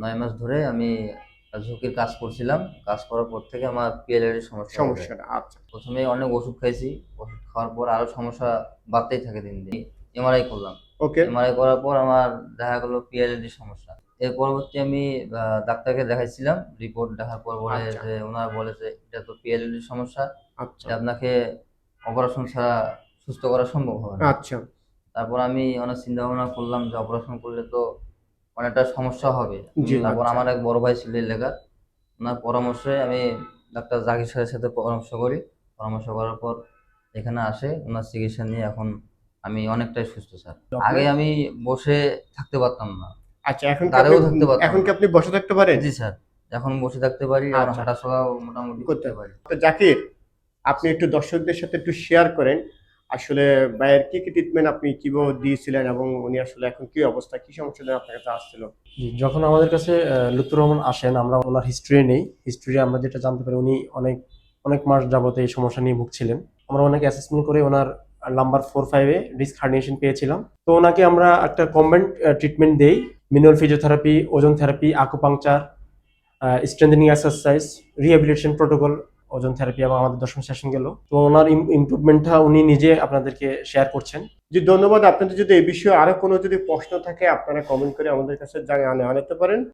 নয় মাস ধরে আমি ঝুঁকির কাজ করছিলাম। কাজ করার পর থেকে আমার পিএলআইডির সমস্যা। সমস্যাটা আচ্ছা। প্রথমে অনেক ওষুধ খাইছি। ওষুধ খাওয়ার পর আরও সমস্যা বাড়তেই থাকে দিন দিন। এমআরআই করলাম। ওকে। এমআরআই করার পর আমার দেখা গেলো পিএলআইডির সমস্যা। এর পরবর্তী আমি ডাক্তারকে দেখাইছিলাম। রিপোর্ট দেখার পর বলে আচ্ছা। যে ওনারা বলে যে এটা তো পিএলআইডির সমস্যা। আচ্ছা। আপনাকে অপারেশন ছাড়া সুস্থ করা সম্ভব হবে না। আচ্ছা। তারপর আমি অনেক চিন্তা ভাবনা করলাম যে অপারেশন করলে তো অনেকটা সমস্যা হবে। তারপর। আমার এক বড় ভাই ছিল এলাকার ওনার পরামর্শে আমি ডাক্তার জাকির স্যারের সাথে পরামর্শ করি। পরামর্শ করার পর এখানে আসে। ওনার চিকিৎসা নিয়ে এখন আমি অনেকটাই সুস্থ স্যার। আগে আমি বসে থাকতে পারতাম না। আচ্ছা এখন কি থাকতে পারতাম এখন কি আপনি বসে থাকতে পারেন? জি স্যার। এখন বসে থাকতে পারি আর আচ্ছা। হাঁটাচলাও মোটামুটি করতে করতে পারি। তো জাকির আপনি একটু দর্শকদের সাথে একটু শেয়ার করেন। আসলে ভাইয়ের কি কি ট্রিটমেন্ট আপনি কীভাবে দিয়েছিলেন এবং উনি আসলে এখন কি অবস্থা, কি সমস্যা নিয়ে আপনার কাছে আসছিল? যখন আমাদের কাছে লুৎফর রহমান আসেন, আমরা ওনার হিস্ট্রি নেই। হিস্ট্রি আমরা যেটা জানতে পারি, উনি অনেক অনেক মাস যাবত এই সমস্যা নিয়ে ভুগছিলেন। আমরা অনেক অ্যাসেসমেন্ট করে ওনার নাম্বার ফোর ফাইভে ডিস্ক হার্নিয়েশন পেয়েছিলাম। তো ওনাকে আমরা একটা কম্বাইন্ড ট্রিটমেন্ট দেই। Manual physiotherapy ozone therapy acupuncture strengthening exercise rehabilitation protocol ozone therapy এবং আমাদের দশম সেশন গেল। তো ওনার ইমপ্রুভমেন্টটা উনি নিজে আপনাদেরকে শেয়ার করছেন। জি, ধন্যবাদ। আপনাদের যদি এই বিষয়ে আরও কোনো যদি প্রশ্ন থাকে, আপনারা কমেন্ট করে আমাদের কাছে জানিয়ে আনতে পারেন।